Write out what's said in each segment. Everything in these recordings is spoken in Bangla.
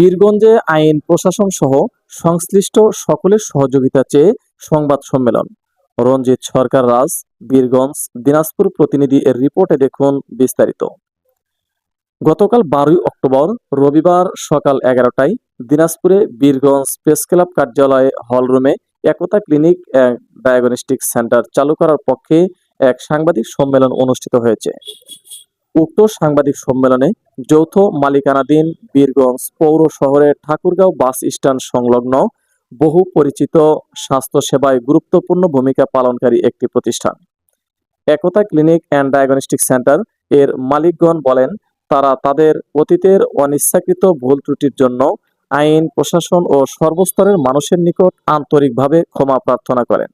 বীরগঞ্জে আইন, প্রশাসন সহ সংশ্লিষ্ট সকলের সহযোগিতা চেয়ে সংবাদ সম্মেলন। রঞ্জিত সরকার রাজ, বীরগঞ্জ, দিনাজপুর প্রতিনিধি এর রিপোর্টে দেখুন বিস্তারিত। গতকাল বারোই অক্টোবর, রবিবার সকাল এগারোটায় দিনাজপুরে বীরগঞ্জ প্রেস ক্লাব কার্যালয়ে হলরুমে একতা ক্লিনিক ডায়াগনস্টিক সেন্টার চালু করার পক্ষে এক সাংবাদিক সম্মেলন অনুষ্ঠিত হয়েছে। উক্ত সাংবাদিক সম্মেলনে যৌথ মালিকানাধীন বীরগঞ্জ পৌর শহরের ঠাকুরগাঁও বাস স্ট্যান্ড সংলগ্ন বহু পরিচিত স্বাস্থ্যসেবায় গুরুত্বপূর্ণ ভূমিকা পালনকারী একটি প্রতিষ্ঠান। Ekta clinic and diagnostic centre এর মালিকগণ বলেন, তারা তাদের অতীতের অনিচ্ছাকৃত ভুল ত্রুটির জন্য আইন, প্রশাসন ও সর্বস্তরের মানুষের নিকট আন্তরিকভাবে ক্ষমা প্রার্থনা করেন।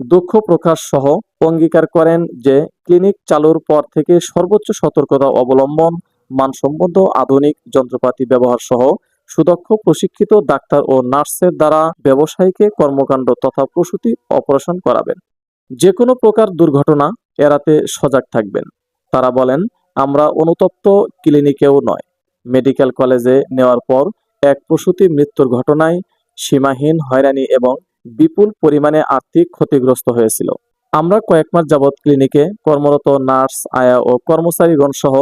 দুঃখ প্রকাশ সহ অঙ্গীকার করেন যে ক্লিনিক চালুর পর থেকে সর্বোচ্চ সতর্কতা অবলম্বন মানসম্পন্ন আধুনিক যন্ত্রপাতি ব্যবহার সহ সুদক্ষ প্রশিক্ষিত ডাক্তার ও নার্সের দ্বারা ব্যবসায়ীকে কর্মকাণ্ড তথা প্রসূতি অপারেশন করাবেন। যে কোনো প্রকার দুর্ঘটনা এড়াতে সজাগ থাকবেন। তারা বলেন, আমরা অনুতপ্ত ক্লিনিকেও নয়। মেডিকেল কলেজে নেওয়ার পর এক প্রসূতি মৃত্যুর ঘটনায় সীমাহীন হয়রানি এবং বিপুল পরিমাণে আর্থিক ক্ষতিগ্রস্ত হয়েছিল। আমরা কয়েক মাস যাবৎ ক্লিনিকে কর্মরত নার্স, আয়া ও কর্মচারীগণ সহ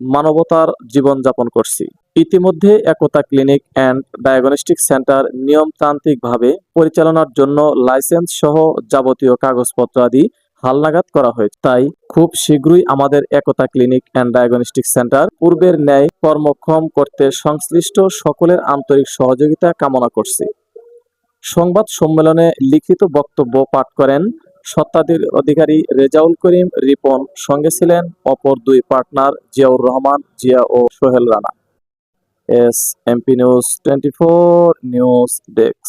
মানবতার জীবনযাপন করছি। ইতিমধ্যে Ekta clinic and diagnostic centre নিয়মতান্ত্রিকভাবে পরিচালনার জন্য লাইসেন্স সহ যাবতীয় কাগজপত্র আদি হালনাগাদ করা হয়েছে। তাই খুব শীঘ্রই আমাদের Ekta clinic and diagnostic centre পূর্বের ন্যায় কর্মক্ষম করতে সংশ্লিষ্ট সকলের আন্তরিক সহযোগিতা কামনা করছি। সংবাদ সম্মেলনে লিখিত বক্তব্য পাঠ করেন সত্তাধির অধিকারী রেজাউল করিম, রিপন সঙ্গে ছিলেন অপর দুই পার্টনার জিয়াউর রহমান, জিয়া ও Sohel Rana. S MP news twenty four news desk.